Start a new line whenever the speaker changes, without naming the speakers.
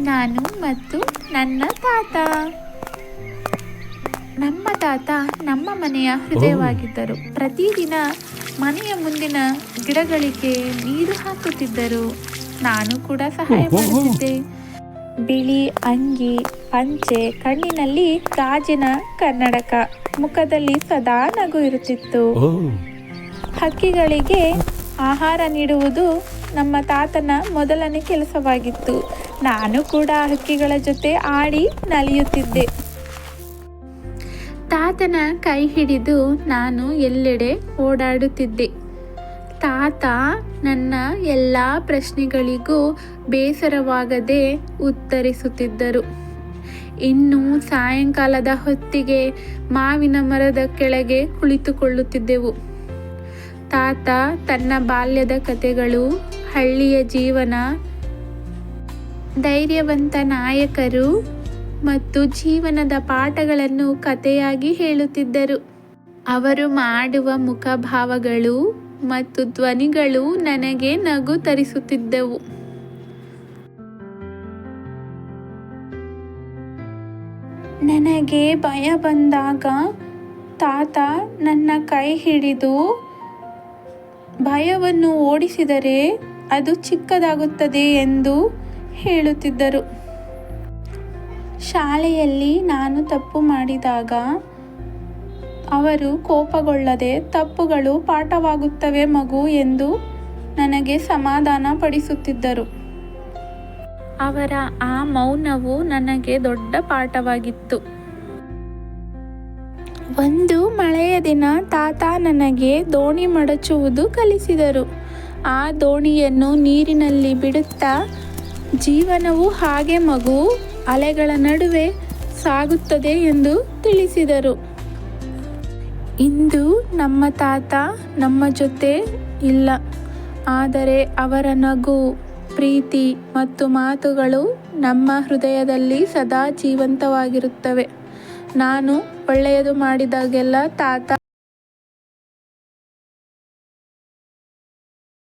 ನಾನು ಮತ್ತು ನನ್ನ ತಾತ. ನಮ್ಮ ತಾತ ನಮ್ಮ ಮನೆಯ ಹೃದಯವಾಗಿದ್ದರು. ಪ್ರತಿದಿನ ಮನೆಯ ಮುಂದಿನ ಗಿಡಗಳಿಗೆ ನೀರು ಹಾಕುತ್ತಿದ್ದರು. ನಾನು ಕೂಡ ಸಹಾಯ ಮಾಡುತ್ತಿದ್ದೆ. ಬಿಳಿ ಅಂಗಿ ಪಂಚೆ ಕಣ್ಣಿನಲ್ಲಿ ಗಾಜಿನ ಕನ್ನಡಕ ಮುಖದಲ್ಲಿ ಸದಾ ನಗು ಇರುತ್ತಿತ್ತು ಹಕ್ಕಿಗಳಿಗೆ ಆಹಾರ ನೀಡುವುದು ನಮ್ಮ ತಾತನ ಮೊದಲನೇ ಕೆಲಸವಾಗಿತ್ತು. ನಾನು ಕೂಡ ಹಕ್ಕಿಗಳ ಜೊತೆ ಆಡಿ ನಲಿಯುತ್ತಿದ್ದೆ. ತಾತನ ಕೈ ಹಿಡಿದು ನಾನು ಎಲ್ಲೆಡೆ ಓಡಾಡುತ್ತಿದ್ದೆ. ತಾತ ನನ್ನ ಎಲ್ಲ ಪ್ರಶ್ನೆಗಳಿಗೂ ಬೇಸರವಾಗದೆ ಉತ್ತರಿಸುತ್ತಿದ್ದರು. ಇನ್ನು ಸಾಯಂಕಾಲದ ಹೊತ್ತಿಗೆ ಮಾವಿನ ಮರದ ಕೆಳಗೆ ಕುಳಿತುಕೊಳ್ಳುತ್ತಿದ್ದೆವು. ತಾತ ತನ್ನ ಬಾಲ್ಯದ ಕಥೆಗಳು, ಹಳ್ಳಿಯ ಜೀವನ, ಧೈರ್ಯವಂತ ನಾಯಕರು ಮತ್ತು ಜೀವನದ ಪಾಠಗಳನ್ನು ಕಥೆಯಾಗಿ ಹೇಳುತ್ತಿದ್ದರು. ಅವರು ಮಾಡುವ ಮುಖಭಾವಗಳು ಮತ್ತು ಧ್ವನಿಗಳು ನನಗೆ ನಗು ತರಿಸುತ್ತಿದ್ದವು. ನನಗೆ ಭಯ ಬಂದಾಗ ತಾತ ನನ್ನ ಕೈ ಹಿಡಿದು ಭಯವನ್ನು ಓಡಿಸಿದರೆ ಅದು ಚಿಕ್ಕದಾಗುತ್ತದೆ ಎಂದು ಹೇಳುತ್ತಿದ್ದರು. ಶಾಲೆಯಲ್ಲಿ ನಾನು ತಪ್ಪು ಮಾಡಿದಾಗ ಅವರು ಕೋಪಗೊಳ್ಳದೆ, ತಪ್ಪುಗಳು ಪಾಠವಾಗುತ್ತವೆ ಮಗು ಎಂದು ನನಗೆ ಸಮಾಧಾನ ಪಡಿಸುತ್ತಿದ್ದರು. ಅವರ ಆ ಮೌನವು ನನಗೆ ದೊಡ್ಡ ಪಾಠವಾಗಿತ್ತು. ಒಂದು ಮಳೆಯ ದಿನ ತಾತ ನನಗೆ ದೋಣಿ ಮಡಚುವುದು ಕಲಿಸಿದರು. ಆ ದೋಣಿಯನ್ನು ನೀರಿನಲ್ಲಿ ಬಿಡುತ್ತಾ, ಜೀವನವು ಹಾಗೆ ಮಗು, ಅಲೆಗಳ ನಡುವೆ ಸಾಗುತ್ತದೆ ಎಂದು ತಿಳಿಸಿದರು. ಇಂದು ನಮ್ಮ ತಾತ ನಮ್ಮ ಜೊತೆ ಇಲ್ಲ. ಆದರೆ ಅವರ ನಗು, ಪ್ರೀತಿ ಮತ್ತು ಮಾತುಗಳು ನಮ್ಮ ಹೃದಯದಲ್ಲಿ ಸದಾ ಜೀವಂತವಾಗಿರುತ್ತವೆ. ನಾನು ಒಳ್ಳೆಯದು ಮಾಡಿದಾಗೆಲ್ಲ ತಾತ